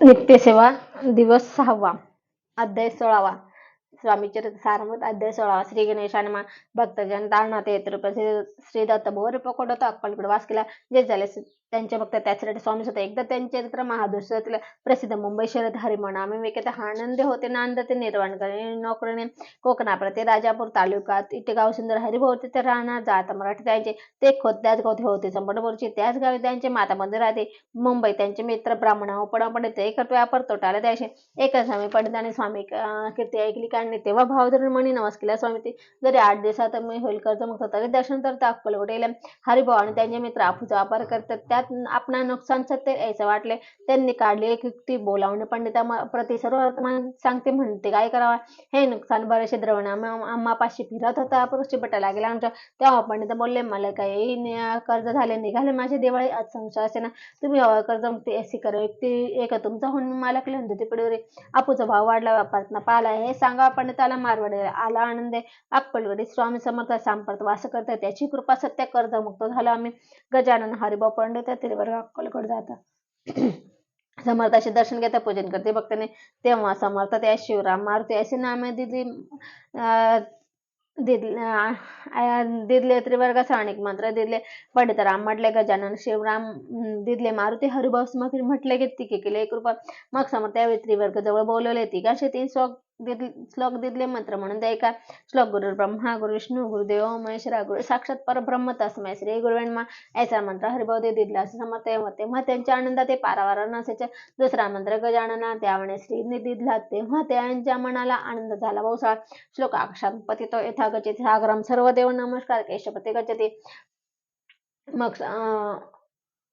नित्यसेवा दिवस सहावा अध्याय सोळावा. स्वामीचरित सारमत अध्याय सोळावा श्री गणेशाने मा भक्तजन तारणात येत श्री दत्त भोर पकडत अक्कलकडे वास केला जे झाले त्यांचे भक्त त्याच्यासाठी स्वामी स्वतः एकदा त्यांचे चरित्र महादुसऱ्यातील प्रसिद्ध मुंबई शहरात हरिमनामे विकेत आनंद होते नांद ते निर्वाण करणे नोकरीने कोकणाप्रती राजापूर तालुक्यात इटेगाव सुंदर हरिभाऊ तिथे राहणार जात मराठी त्यांचे ते खोत त्याच गावते होते संपटपूरची त्याच गावी त्यांचे माता मंदिर राहते मुंबई त्यांचे मित्र ब्राह्मण उपडा पंडित एकत्र व्यापार तोटाला द्यायचे एका स्वामी पंडितांनी स्वामी कीर्ती ऐकली काढणे तेव्हा भावधरण म्हणी नमस केला. स्वामी ते जरी आठ दिवसात मी होईल कर्ज मुक्त तरी दर्शन तर अक्कलकोट हरिभाऊ आणि त्यांचे मित्र आपूचा वापर करतात. त्यात आपणा नुकसान सत्य यायचं वाटले. त्यांनी काढली एक युक्ती बोलावणे. पंडिता प्रति सर्व सांगते म्हणते काय करावा? हे नुकसान बरेचसे द्रवण. आम्हापाशी फिरत होता. पुरुषी पटा लागला आमच्या. तेव्हा पंडित बोलले मला काही कर्ज झाले. निघाले माझे दिवाळी. आज संशय असे ना. तुम्ही अहो कर्ज मुक्ती अशी करा. व्यक्ती एक तुमचा होऊन मला केलं होते पिढीवरी. आपूचा भाव वाढला. व्यापारात पाला हे सांगा पंडिताला मारवडे आला आनंदे अक्कलवडी स्वामी समर्थ सांप्रत वास करतात. त्याची कृपा सत्य कर्ज मुक्त झालो. आम्ही गजानन हरिभाऊ पंडित तिरुवर अक्कलकोट जातात समर्थाचे दर्शन घेता पूजन करते भक्ताने. तेव्हा समर्थ त्या शिवराम मारुती असे नामे दिली दिदले त्रिवर्गाचा अनेक मंत्र दिदले पंडित राम म्हटले गजानन शिवराम दिदले मारुती हरिभाऊ स्मृती म्हटले की तिके केले. एक मग समर्थ त्यावेळी त्रिवर्ग जवळ बोलवले. तिघाशे तीन श्लोक श्लोक दिदले मंत्र म्हणून ते श्लोक गुरु ब्रह्मा गुरु विष्णू गुरुदेव महेश्वरा गुरु साक्षात परब्रह्म तस्मय श्री गुरुवेणमा ऐसा मंत्र हरिभाव दे दिदला असं समर्थ होते मग त्यांच्या आनंदात ते पारावार नसायचे. दुसरा मंत्र गजानना त्यावेळे श्रीने दिदला तेव्हा त्यांच्या मनाला आनंद झाला. बहुसा श्लोक आकाशात पतितो यथा गचित सागरम सर्व देव नमस्कार केशपती गच्छति. मग अं,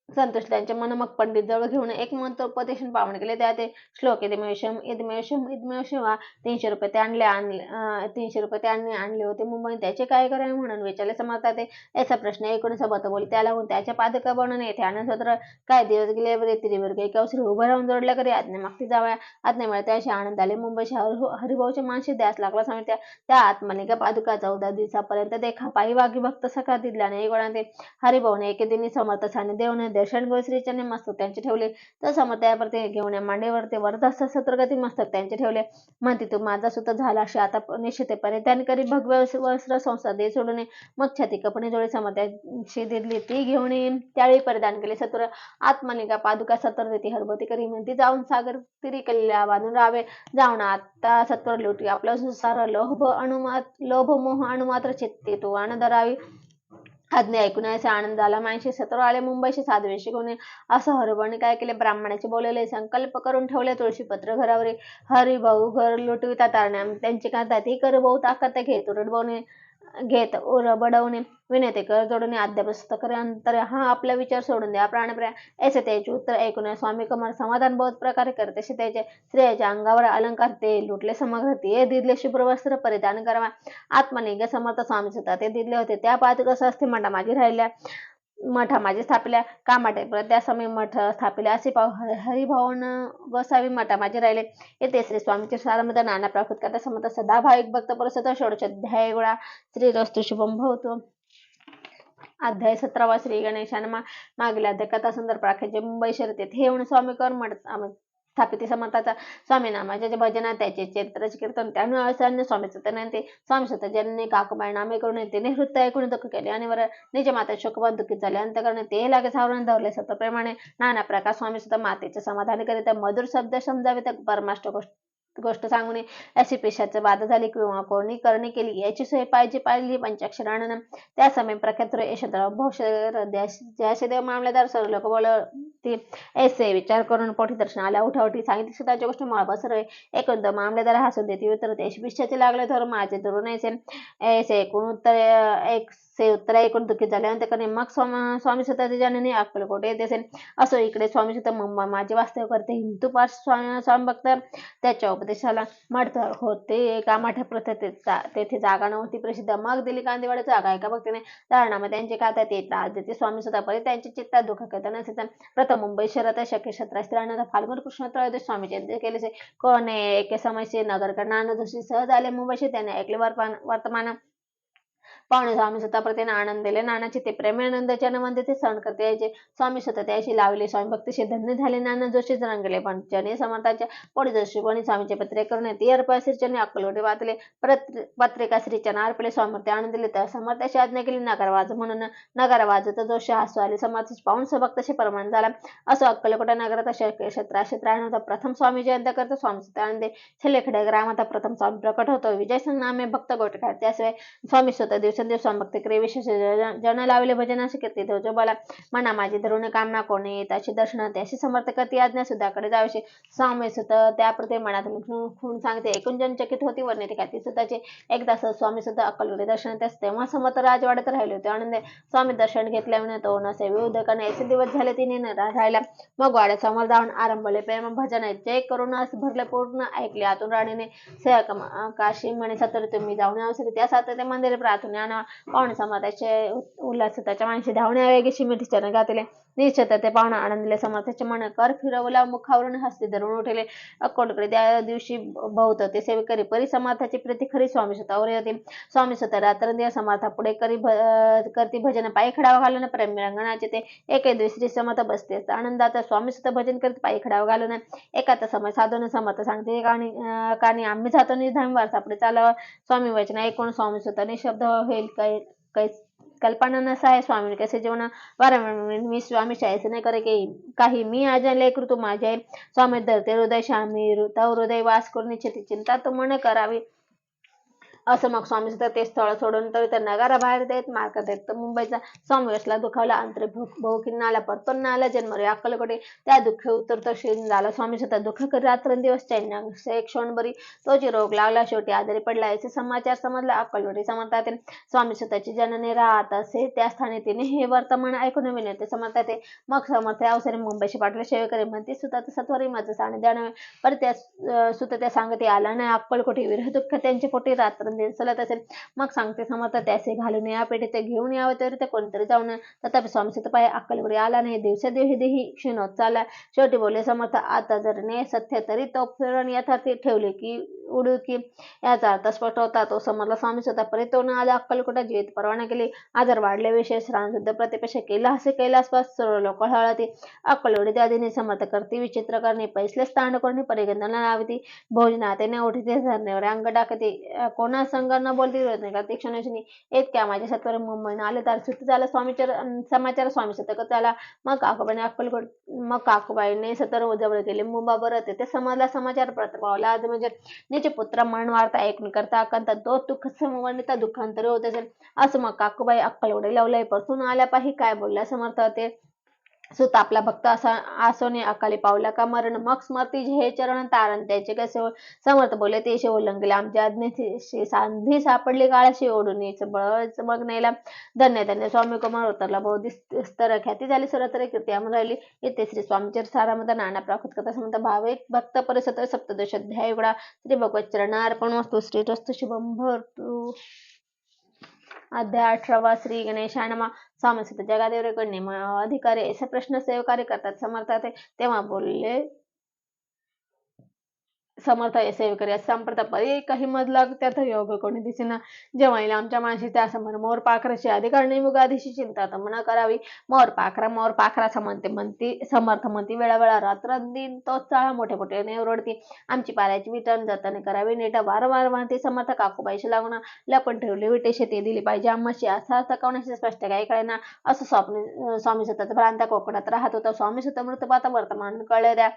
संतोष त्यांच्या मन पंडित जवळ घेऊन एक मंत्र उपदेशन पावन केले. त्या ते श्लोक इदमेशम इदमेशम इदमेशम तीनशे रुपये ते आणले आणले तीनशे रुपये ते आणले आणले होते. मुंबई त्याचे काय करावे म्हणून विचारले. समर्थ ते याचा प्रश्न एकूण सोबत बोल त्याला होऊन त्याच्या पादका बनवून येथे आणसत्र काय दिवस गेले बरे तिरीवर काही उभं राहून जोडल्या करी आज्ञा मागती जावया आज्ञा त्याशी आनंद आले. मुंबई शहर हो, हरिभाऊच्या मानशी द्यास लागला. स्वामी त्या त्या आत्मलिंग पादुका चौदा दिवसापर्यंत देखा. पायी वागी भक्त सखा दिल्याने गोळा ते हरिभाऊने एके दिनी समर्थ साने देवने दर्शन गोश्रीच्याने मस्त त्यांचे ठेवले. तर समर्थ त्यावरती घेऊन या मांडेवरती वरदास वरदस्त सत्रगती मस्तक त्यांचे ठेवले. म्हणते तू माझा सुद्धा झाला अशी आता निश्चिते परिधान करी भगव्य वस्त्र संस्था दे सोडून मग छाती कपणी जोडी समर्थ्याची दिली ती घेऊन येईन. त्यावेळी परिधान केले. सत्र आत्मनिका पादुका सत्र देते हरभती करी म्हणती जाऊन सागर तिरी कल्ल्या बांधून राहावे. जाऊन आता सत्वर लुटी. आपला सुसार लोभ अणुमात लोभ मोह अणुमात्र चित्ते. तो अणधरावी आज्ञा ऐकून असे आनंद झाला माणशी सत्र आले मुंबईशी साधवे शिकवणे. असं हरिभाऊने काय केले? ब्राह्मणाचे बोलले संकल्प करून ठेवले तुळशीपत्र घरावर. हरिभाऊ घर लुटविता तारण्या. त्यांची कांता ती कर भाऊ ताकद तुरट उरडवणे घेत उर बडवणे विनते कर जोडणे अध्यापस्त करे अंतर हा आपला विचार सोडून द्या. प्राणप्रिया ऐसे त्याचे उत्तर ऐकून स्वामी कमर समाधान बहुत प्रकारे करते. त्याचे स्त्रियाच्या अंगावर अलंकार ते लुटले समग्र ते दिदले शुभ्र वस्त्र परिधान करावा. आत्मलिंग समर्थ स्वामी सुद्धा ते दिले होते. त्या पादुका स्वस्ती मठा माझी राहिल्या. मठा स्थापल्या स्थापिल्या कामाटे परत त्या समय मठ स्थापिल्या असे पाव हरिभावन वसावी मठा माझे राहिले. येथे श्री स्वामीचे सारमध्ये नाना प्राकृत करता समता सदा भाविक भक्त परसत षोडशोध्याय गोळा. श्री रस्तु शुभम भवतो. अध्याय सतरावा श्री गणेशान मा मागील अध्याय कथा सुंदर प्राख्याचे मुंबई शहरात येथे येऊन स्वामी कर मठ आम- स्थापित समर्थाचा स्वामी नामाचे जे भजन आहे त्याचे चरित्राचे कीर्तन त्यानुसार स्वामी सत्यनारायण स्वामी सत्य ज्यांनी काकूबाई नामे करून ते नृत्य ऐकून दुःख केले? आणि वर निज माता शोकवान दुःखी झाले. अंतकरण ते लागे सावरून धरले. सत्यप्रमाणे नाना प्रकार स्वामी सुद्धा मातेचे समाधान करीत मधुर शब्द समजावे त्या परमाष्ट गोष्ट गोष्ट सांगून अशी पेशाचं बाधा झाली किंवा कोणी करणी केली. याची सोय पाहिजे पाहिली म्हणजे पंचाक्षरानं त्या समय प्रख्यात यशोदराव भोसर जयाशी देव मामलेदार सर्व लोक बोलती ऐसे विचार करून पोटी दर्शन आल्या. उठावटी सांगितली सुद्धाची गोष्ट मला बसर एकंद मामलेदार हसून देते उत्तर देश विषयाचे लागले तर माझे धरून ऐसे ऐसे एकूण उत्तर एक से उत्तर ऐकून दुःखित झाले अंतकरणे मग स्वामी स्वामी स्वतःचे जननी अक्कलकोट येत असेल असो इकडे स्वामी स्वतः मुंबई माझे वास्तव करते हिंदू पार स्वामी स्वामी भक्त त्याच्या उपदेशाला मडत होते कामाठ्या प्रथा तेथे जागा नव्हती प्रसिद्ध मग दिली कांदेवाडी जागा एका भक्तीने कारणामध्ये त्यांचे खाता ते त्रास देते स्वामी स्वतः परी त्यांचे चित्ता दुःख करता नसे प्रथम मुंबई शहरात शक्य सतरा राहणारा फाल्गुन कृष्ण त्रयोदश स्वामी जयंती केले कोण एके समयचे नगरकर नाना जोशी सहज आले मुंबईशी त्याने ऐकले वर्तमान वर्तमान पाहुणे स्वामी स्वतः प्रतीने आनंद दिले. नानाचे ते प्रेमानंदाचे आनंद ते सण करते. यायचे स्वामी स्वतः त्याशी लावले. स्वामी भक्तीशी धन्य झाले. नाना जोशीच रंगले. पण चने समर्थाच्या पुढे जशी कोणी स्वामीचे पत्रे करून ती अर्पा श्रीचरणी अक्कलवटे वाचले. परत पत्रिका श्रीचरण अर्पले. स्वामी आनंद दिले. तर समर्थाशी आज्ञा केली. नगर वाज म्हणून नगर वाजत जोशी हसू आले. समर्थाचे पाहून भक्तशी प्रमाण झाला. असं अक्कलकोटा नगरात अशा क्षेत्र क्षेत्रानंतर प्रथम स्वामी जयंत करतो. स्वामी सत्यानंदे छलेखडे ग्रामात प्रथम स्वामी प्रकट होतो. विजय संग्रामे भक्त गोटकार त्याशिवाय स्वामी स्वतः दिवशी स्वामी भक्ती विशेष जन लावले भजन असे कीर्ती जो बोला म्हणा माझी धरून कामना कोणे येत अशी दर्शन अशी समर्थ करती आज्ञा सुद्धाकडे जावीशी स्वामी स्वतः त्याप्रती मनात खून सांगते एकूण जनचकित होती वर्णिते काय ती स्वतःचे एकदा स्वामी सुद्धा अक्कलकडे दर्शन असते तेव्हा समर्थ राजवाड्यात राहिले होते आनंदे स्वामी दर्शन घेतल्यामुळे तो नसे विविध करणे याचे दिवस झाले तिने न राहिला मग वाड्यात समोर जाऊन आरंभले प्रेम भजन जय करून भरले पूर्ण ऐकले आतून राणीने काशी म्हणे सतर तुम्ही जाऊन यावं त्या साथ मंदिर प्रार्थना आणि पाहुणे समाजाचे उल्हास त्याच्या माणशी धावण्या वेगेशी शिमिटीच्या गातले. निश्चित ते पाहुणे आनंदले समर्थाचे मन कर फिरवला. मुखावरून हस्ती धरून उठले. अक्कोटकडे त्या दिवशी बहुत होते सेवेकरी परी समार्थाची प्रीती खरी स्वामी स्वतःवर होती स्वामी स्वतः रात्रंदिवस समर्था पुढे करी करती. भजन पायी खडावा घालून प्रेम रंगणाचे ते एके दुसरी समर्थ बसते. आनंदात स्वामी स्वतः भजन करीत पायी खडावा घालून एकाचा समय साधून समर्थ सांगते. काणी अं, काणी आम्ही जातो. निधाम वारसा पुढे चालावा. स्वामी वचन ऐकून स्वामी स्वतः निशब्द होईल. काही काही कल्पना नसा स्वामी कसे जेवण वारंवार मी स्वामी शायसे नाही करे की काही मी आज लेकरू माझे स्वामी धरते हृदय श्यामी तव हृदय वास करून चिंता तू मन करावी. असं मग स्वामी सुद्धा ते स्थळ सोडून तरी त्या नगराबाहेर देत मार्ग देत. तर मुंबईचा स्वामीला दुखावला अंतरे बहुखिन्न आला परतून आला जन्म रे अक्कलकडे त्या दुःख उतरत शीन झाला. स्वामी सुद्धा दुःख करी रात्रंदिवस चैन्य एक क्षणभरी तोची रोग लागला. शेवटी आजारी पडला. याचे समाचार समजला. अक्कलवडी समजतात स्वामी स्वतःची जननी राहत असे. त्या स्थानी तिने हे वर्तमान ऐकून विनंती समजतात मग समर्थ अवसरे मुंबईशी पाठवले. सेवेकरी म्हणते सुद्धा सत्वरी माझं साने जाणवे. पर त्या सुद्धा त्या सांगते आला नाही. अक्कलकोटी विरह दुःख त्यांच्या पोटी रात्र दिसलत असेल मग सांगते समर्थ त्याचे घालून या पेठे ते घेऊन यावं तरी ते कोणतरी जाऊन तथापि स्वामी सीतापाय अक्कलवर आला नाही. दिवसेदिवशी देही क्षीण होत चालला. शेवटी बोलले समर्थ आता जर ने सत्य तरी तो फिरून यथार्थी ठेवले की उडुकी. याचा अर्थ स्पष्ट होता तो समजला. स्वामी स्वतः परितोन आला. अक्कलकोटा जीवित परवाना केली. आजार वाढले. विशेष रामशुद्ध प्रतिपेक्षा केला असे कैलासपास सर्व लोक हळती अक्कलवडी त्या दिनी समर्थ करती विचित्र करणे पैसले स्थान करणे परिगंधना लावती भोजनातेने उठीते धरणेवर अंग टाकते. कोणा संग न बोलती होत नाही इतक्या माझ्या सत्वर मुंबईनं आले तर सुट्टी झालं. स्वामीचर समाचार स्वामी सतक त्याला मग काकूबाईने अक्कलकोट मग काकूबाईने सतर जवळ केले. मुंबा बरं ते समाजला समाचार प्रत पावला. आज म्हणजे निचे पुत्र मरण वार्ता ऐकून करता अकंत तो दुःख समवर्णिता दुःखांतर होत असेल. असं मग काकूबाई अक्कलवडे लावलंय. परतून आल्या पाहि काय बोलल्या समर्थ ते? सुत आपला भक्त असा आसोने अकाली पावला का मरण? मग स्मरती हे चरण तारण त्याचे कसे हो? समर्थ बोले ते शे उल्लंघले आमच्या आज्ञेची सांधी सापडली काळाशी ओढून बळच मग नेला धन्य धन्य. स्वामी कुमार उतरला. बौद्धी स्तर ख्याती झाली सर्वत्र कीर्ती अमर राहिली. येथे श्री स्वामीचर सारामत नाना प्राकृत कथा समत भाविक भक्त परिसर सप्तदश अध्याय उघडा. श्री भगवत चरणार्पण वस्तू श्री रस्तु शुभम भरतू अध्याय अठरावा श्री गणेशानमा स्वामी सुत जगादेव कडणे अधिकारी असे प्रश्न सेवकारी करतात समर्थाते तेव्हा बोलले समर्थ सेवकरी संप्रत परी काही मजला त्यात योग कोणी दिसेना. जेव्हा आमच्या माणशी त्या समोर मोर पाखराची अधिकार नाही मुगाधीशी चिंता तमना करावी. मोर पाखरा मोर पाखरा म्हणते म्हणती समर्थ म्हणती वेळा वेळा रात्र दिन तोच चाळा मोठे मोठे ओरडती. आमची पाऱ्याची विटन जतन करावी नेटा वारंवार म्हणते समर्थ काकूबाईशी लागून लपण ठेवली विटे शेती दिली पाहिजे. आम्हाशी असा कोणाशी स्पष्ट काही कळेना. असं स्वप्न स्वामी सतत भ्रांत कोकणात राहत होता. स्वामी सुत मृतपाता वर्तमान कळल्या द्या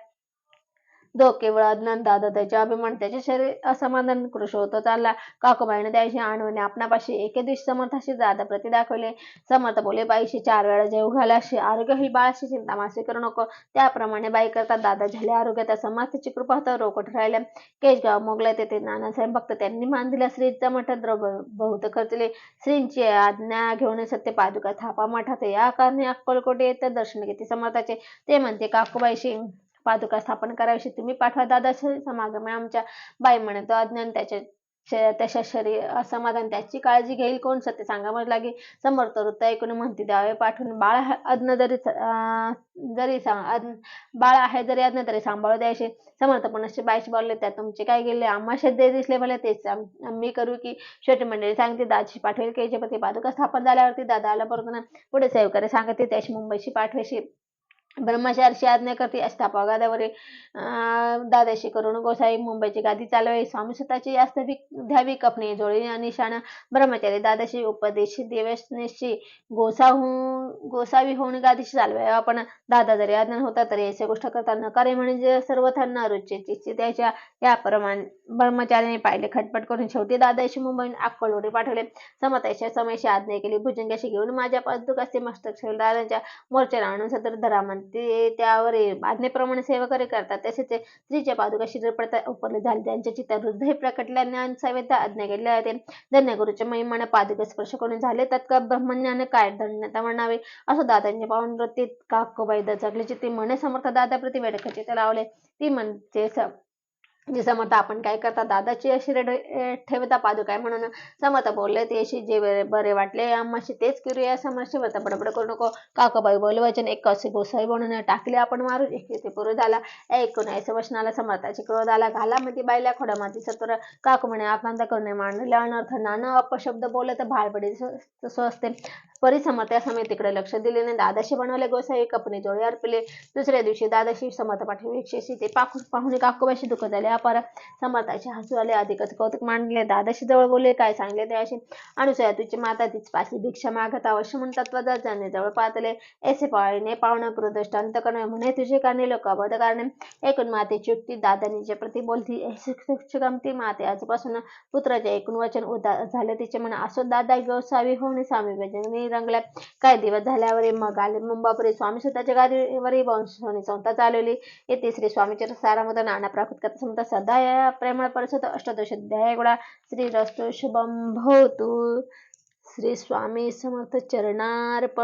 केवळ अज्ञान दादा त्याचे अभिमान त्याचे शरीर असमाधान कृष होत. चालला काकूबाईने त्याशी आणून आपणापाशी एके दिवशी समर्थाशी दादा प्रती दाखवले. समर्थ बोले बाईशी चार वेळा जेव घालाशी आरोग्य ही बाळाशी चिंता मासे करू नको. त्याप्रमाणे बाई करता दादा झाले. आरोग्य त्या समाजाची कृपा होता रोकट राहिल्या. केशगाव मोगला तेथे. नानासाहेब भक्त त्यांनी मान दिला. श्रीचा मठात द्रव बहुत खर्चले. श्रींची आज्ञा घेऊन सत्य पादुका थापा मठात या कारणे अक्कलकोटे येतात दर्शन घेते समर्थाचे. ते म्हणते काकूबाईशी पादुका स्थापन करावीशी तुम्ही पाठवा. दादाशरी समागम आमच्या बाई म्हणतो अज्ञान त्याचे त्याच्या शरीर समाधान त्याची काळजी घेईल कोण? सत्य सांगा मग लागे समर्थ वृत्त ऐकून म्हणती द्यावे पाठवून बाळ आहे अज्ञ जरी जरी बाळ आहे जरी अज्ञ तरी सांभाळू द्यायचे. समर्थ पुनश्च बाईशी बोलले त्या तुमचे काय गेले? आम्हा दे दिसले मला तेच. मी करू की? शेवटी मंडळी सांगते दादाची पाठवेल केजेपती पादुका स्थापन झाल्यावरती दादाला ना पुढे सेवकरे सांगते त्याची मुंबईशी पाठवेशी. ब्रह्मचार्याची आज्ञा करते अष्टापा गादावरे अं, दादाशी करून गोसाई मुंबईची गादी चालवे स्वामी स्वतःची जास्त द्यावी कपणी आणि निशाण ब्रह्मचारी दादाशी उपदेश देवस्नेशी गोसाहून गोसावी होऊन गादीशी चालवे आपण दादा जरी आज्ञान होता तरी असे गोष्ट करता नकारे म्हणजे सर्व थंना रुची त्याच्या याप्रमाणे ब्रह्मचार्याने पाहिले खटपट करून शेवटी दादाशी मुंबईहून अक्कलवरी पाठवले. समताच्या समयशी आज्ञा केली भुजंग्याशी घेऊन माझ्या पादुकाचे मस्तक ठेवले दादाच्या मोर्चाला आणून सदर धरा ते त्यावर आज्ञेप्रमाणे सेवकरी करतात. तसेच ते स्त्रीच्या पादुका शिर पडता उपरले झाले. त्यांच्या चित्तात हृदय प्रकटल्याने ज्ञान सेवेत आज्ञा केल्या होते धन्य गुरुच्या महिमान पादुका स्पर्श करून झाले. तत्काळ ब्रह्मज्ञान काय धन्यता म्हणावे? असं दादांच्या पावन वृत्तीत काकोबाई दचकली. ती म्हणे समर्थ दादा प्रति वेडकाचे लावले. ती म्हणते स- जे समर्थ आपण काय करता दादाची अशी रेड ठेवता पादुकाय म्हणून. समर्थ बोलले ते अशी जे बरे- वाटले आम्हाशी तेच करूया समर्थ बडबड बडबड करू नको. काकाबाई बोल वचन एक कसे गोसाई म्हणून टाकले आपण मारू एक ते पुरू झाला. ऐकून ऐसे वचनाला समर्थाची क्रोध आला घाला मती बायला खोडा माती तर काकू म्हणे आकांत करणे मांडले अनर्थ नाना अपशब्द बोलले तर भाळ स्वस्ते परिसमर्थ्या समर्थ या समय तिकडे लक्ष दिले नाही. दादाशी बनवले गोसाई कपने जोडे अर्पले. दुसऱ्या दिवशी दादाशी समर्थ पाठवले ते पाखू पाहुणे काकोबाशी दुःख झाले. अपार समर्थाचे हसू आले. अधिकच कौतुक मांडले. दादाशी जवळ बोलले काय सांगले ते अशी अनुसया तुझी माता तीच पाशी भिक्षा मागत अवश्य म्हणतात वजा जाणे जवळ पाहतले. ऐसे पाळणे पावणं क्रोधष्ट अंतकरण म्हणे तुझे कारणे. लोक अबध कारणे. एकूण मातेची युक्ती दादानीचे प्रति बोलती ऐसे माते आजपासून पुत्राचे एकूण वचन उदा झाले तिचे म्हण असो दादा गोसावी होणे स्वामी भजनी रंगल्या. काही दिवस झाल्यावर मग आले. मुंबापुरी स्वामी स्वतःच्या गादीवरही वंशोनी संस्था चालवली. येथे श्री स्वामीच्या सारामध्ये नाना प्राप्त करता समता सदा या प्रेमळ परिषद अष्टदश अध्याय गुणा श्री रस्तो शुभम भवतु. श्री स्वामी समर्थ चरणार्पणमस्तु.